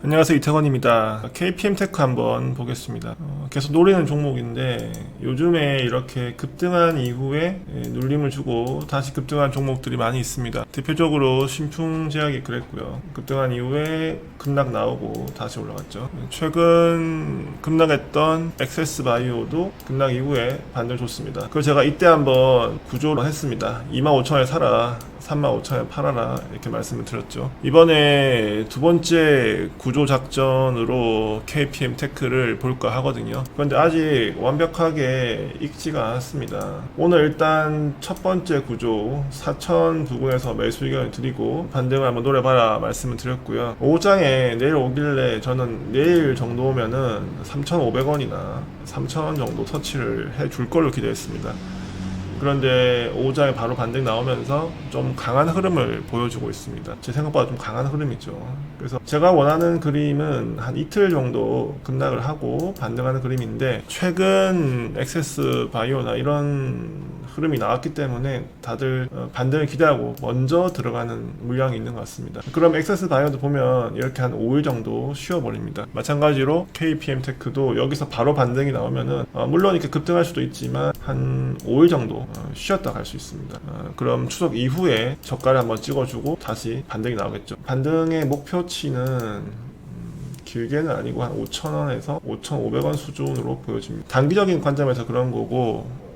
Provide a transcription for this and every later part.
안녕하세요 이태건입니다. KPM 테크 한번 보겠습니다. 어, 계속 노리는 종목인데 요즘에 이렇게 급등한 이후에 예, 눌림을 주고 다시 급등한 종목들이 많이 있습니다. 대표적으로 신풍제약이 그랬고요. 급등한 이후에 급락 나오고 다시 올라갔죠. 최근 급락했던 엑세스바이오도 급락 이후에 반등 좋습니다. 그래서 제가 이때 한번 구조를 했습니다. 25,000원에 사라. 35,000원 팔아라 이렇게 말씀을 드렸죠. 이번에 두 번째 구조 작전으로 KPM 테크를 볼까 하거든요. 그런데 아직 완벽하게 익지가 않았습니다. 오늘 일단 첫 번째 구조 4,000 부근에서 매수 의견을 드리고 반등을 한번 노려봐라 말씀을 드렸고요. 5장에 내일 오길래 저는 내일 정도 오면은 3,500원이나 3,000원 정도 터치를 해 줄 걸로 기대했습니다. 그런데 5장에 바로 반등 나오면서 좀 강한 흐름을 보여주고 있습니다. 제 생각보다 좀 강한 흐름이죠. 그래서 제가 원하는 그림은 한 이틀 정도 급락을 하고 반등하는 그림인데 최근 액세스 바이오나 이런 흐름이 나왔기 때문에 다들 어, 반등을 기대하고 먼저 들어가는 물량이 있는 것 같습니다. 그럼 액세스 바이오도 보면 이렇게 한 5일 정도 쉬어버립니다. 마찬가지로 KPM 테크도 여기서 바로 반등이 나오면은 어, 물론 이렇게 급등할 수도 있지만 한 5일 정도 어, 쉬었다 갈 수 있습니다. 어, 그럼 추석 이후에 저가를 한번 찍어주고 다시 반등이 나오겠죠. 반등의 목표치는 음, 길게는 아니고 한 5,000원에서 5,500원 수준으로 보여집니다. 단기적인 관점에서 그런 거고 어,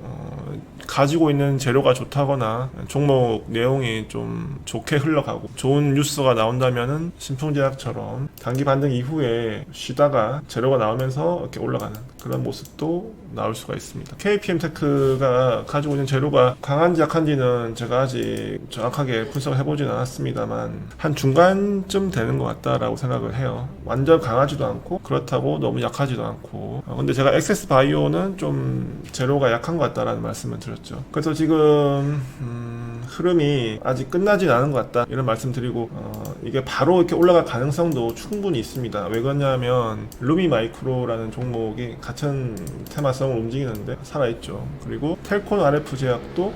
가지고 있는 재료가 좋다거나 종목 내용이 좀 좋게 흘러가고 좋은 뉴스가 나온다면은 신풍제약처럼 단기 반등 이후에 쉬다가 재료가 나오면서 이렇게 올라가는 그런 모습도 나올 수가 있습니다. KPM 테크가 가지고 있는 재료가 강한지 약한지는 제가 아직 정확하게 분석을 해보진 않았습니다만 한 중간쯤 되는 것 같다라고 생각을 해요. 완전 강하지도 않고 그렇다고 너무 약하지도 않고. 어, 근데 제가 액세스 바이오는 좀 재료가 약한 것 같다라는 말씀을 드렸죠. 그래서 지금 음, 흐름이 아직 끝나진 않은 것 같다 이런 말씀드리고 어, 이게 바로 이렇게 올라갈 가능성도 충분히 있습니다. 왜 그러냐면 루미 마이크로라는 종목이 같은 테마성을 움직이는데 살아있죠. 그리고 텔콘 RF 제약도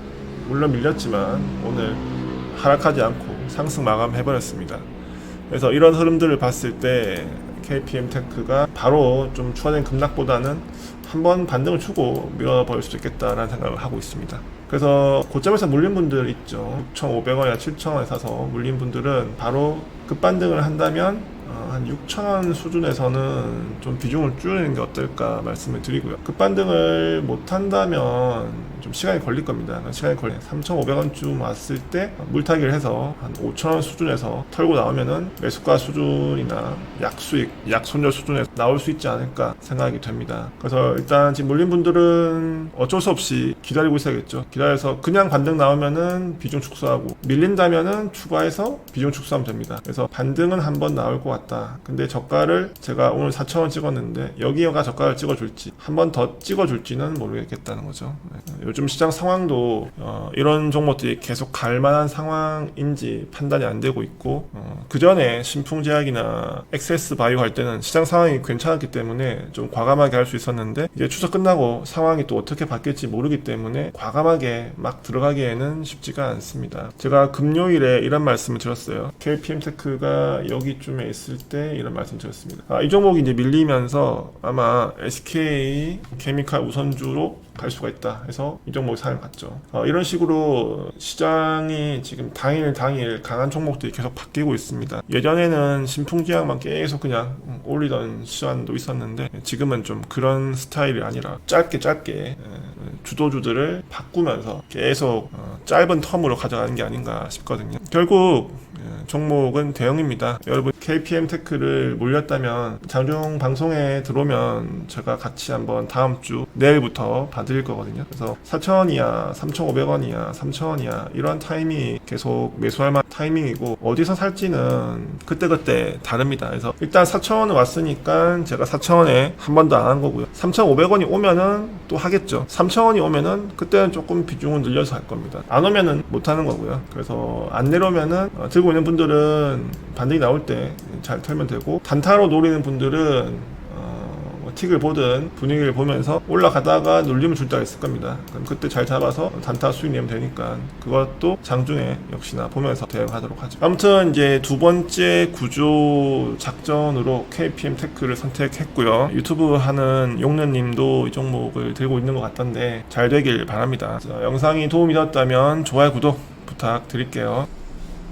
물론 밀렸지만 오늘 하락하지 않고 상승 마감해버렸습니다. 그래서 이런 흐름들을 봤을 때 KPM 테크가 바로 좀 추가된 급락보다는 한번 반등을 주고 밀어버릴 수도 있겠다라는 생각을 하고 있습니다. 그래서 고점에서 물린 분들 있죠. 6,500원이나 7,000원에 사서 물린 분들은 바로 급반등을 한다면 어, 한 6,000원 수준에서는 좀 비중을 줄이는 게 어떨까 말씀을 드리고요. 급반등을 못 한다면 좀 시간이 걸릴 겁니다. 시간이 걸려 3,500원쯤 왔을 때 물타기를 해서 한 5,000원 수준에서 털고 나오면은 매수가 수준이나 약수익, 약손절 수준에서 나올 수 있지 않을까 생각이 됩니다. 그래서 일단 지금 물린 분들은 어쩔 수 없이 기다리고 있어야겠죠. 기다려서 그냥 반등 나오면은 비중 축소하고 밀린다면은 추가해서 비중 축소하면 됩니다. 그래서 반등은 한 번 나올 것 같다. 근데 저가를 제가 오늘 4,000원 찍었는데 여기가 저가를 찍어줄지 한 번 더 찍어줄지는 모르겠다는 거죠. 네. 요즘 시장 상황도 어, 이런 종목들이 계속 갈 만한 상황인지 판단이 안 되고 있고 어, 그 전에 신풍제약이나 엑세스 바이오 할 때는 시장 상황이 괜찮았기 때문에 좀 과감하게 할 수 있었는데 이제 추석 끝나고 상황이 또 어떻게 바뀔지 모르기 때문에 과감하게 막 들어가기에는 쉽지가 않습니다. 제가 금요일에 이런 말씀을 드렸어요. KPM 테크가 여기쯤에 있을 때 이런 말씀 드렸습니다. 아, 이 종목이 이제 밀리면서 아마 SK 케미칼 우선주로 갈 수가 있다 해서 이 종목이 상을 갔죠. 어, 이런 식으로 시장이 지금 당일 당일 강한 종목들이 계속 바뀌고 있습니다. 예전에는 신풍제약만 계속 그냥 음, 올리던 시간도 있었는데 지금은 좀 그런 스타일이 아니라 짧게 짧게 에, 주도주들을 바꾸면서 계속 어, 짧은 텀으로 가져가는 게 아닌가 싶거든요. 결국 예, 종목은 대형입니다. 여러분 KPM 테크를 몰렸다면 장중 방송에 들어오면 제가 같이 한번 다음 주 내일부터 봐드릴 거거든요. 그래서 4,000원이야, 3,500원이야, 3,000원이야 이런 타이밍이 계속 매수할 만한 타이밍이고 어디서 살지는 그때그때 다릅니다. 그래서 일단 4,000원을 왔으니까 제가 4,000원에 한 번도 안 한 거고요. 3,500원이 오면은 또 하겠죠. 3,000원이 오면은 그때는 조금 비중을 늘려서 할 겁니다. 안 오면은 못 하는 거고요. 그래서 안 내려오면은 어, 들고 있는 분들은 반등이 나올 때 잘 털면 되고 단타로 노리는 분들은 어, 뭐 틱을 보든 분위기를 보면서 올라가다가 눌림을 줄 때가 있을 겁니다. 그럼 그때 잘 잡아서 단타 수익 내면 되니까 그것도 장중에 역시나 보면서 대응하도록 하죠. 아무튼 이제 두 번째 구조 작전으로 KPM 테크를 선택했고요. 유튜브 하는 용련님도 이 종목을 들고 있는 것 같던데 잘 되길 바랍니다. 자, 영상이 도움이 되었다면 좋아요, 구독 부탁드릴게요.